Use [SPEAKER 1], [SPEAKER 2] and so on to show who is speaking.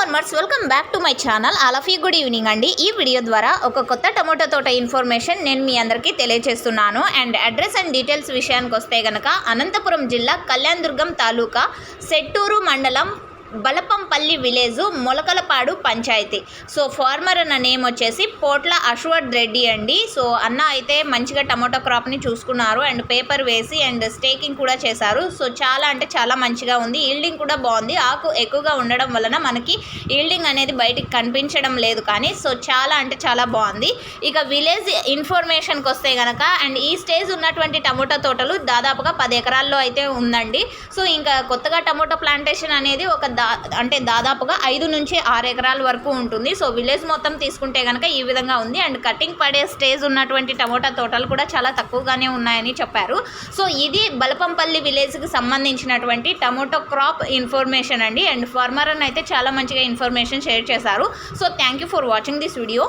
[SPEAKER 1] Farmers welcome back to my channel అలఫీ good evening అండి. ఈ video ద్వారా ఒక కొత్త టమోటా తోట ఇన్ఫర్మేషన్ నేను మీ అందరికీ తెలియజేస్తున్నాను. అండ్ అడ్రస్ అండ్ డీటెయిల్స్ విషయానికి వస్తే గనక అనంతపురం జిల్లా కళ్యాణదుర్గం తాలూకా సెట్టూరు మండలం Balapampalli village Molakalapadu panchayat. So farmer అన్న నేమ్ వచ్చేసి పోట్ల అశ్వథ్ రెడ్డి అండి. సో అన్న అయితే మంచిగా టమాటో క్రాప్ని చూసుకున్నారు అండ్ పేపర్ వేసి అండ్ స్టేకింగ్ కూడా చేశారు. సో చాలా అంటే చాలా మంచిగా ఉంది. ఈల్డింగ్ కూడా బాగుంది. ఆకు ఎక్కువగా ఉండడం వలన మనకి ఈల్డింగ్ అనేది బయటికి కనిపించడం లేదు కానీ సో చాలా అంటే చాలా బాగుంది. ఇక విలేజ్ ఇన్ఫర్మేషన్కి వస్తే కనుక అండ్ ఈ స్టేజ్ ఉన్నటువంటి టమోటా తోటలు దాదాపుగా పది ఎకరాల్లో అయితే ఉందండి. సో ఇంకా కొత్తగా టమోటా ప్లాంటేషన్ అనేది ఒక దా అంటే దాదాపుగా ఐదు నుంచి ఆరు ఎకరాల వరకు ఉంటుంది. సో విలేజ్ మొత్తం తీసుకుంటే కనుక ఈ విధంగా ఉంది. అండ్ కటింగ్ పడే స్టేజ్ ఉన్నటువంటి టమోటా తోటలు కూడా చాలా తక్కువగానే ఉన్నాయని చెప్పారు. సో ఇది బలపంపల్లి విలేజ్కి సంబంధించినటువంటి టమోటో క్రాప్ ఇన్ఫర్మేషన్ అండి. అండ్ ఫార్మర్ అని అయితే చాలా మంచిగా ఇన్ఫర్మేషన్ షేర్ చేశారు. So thank you for watching this video.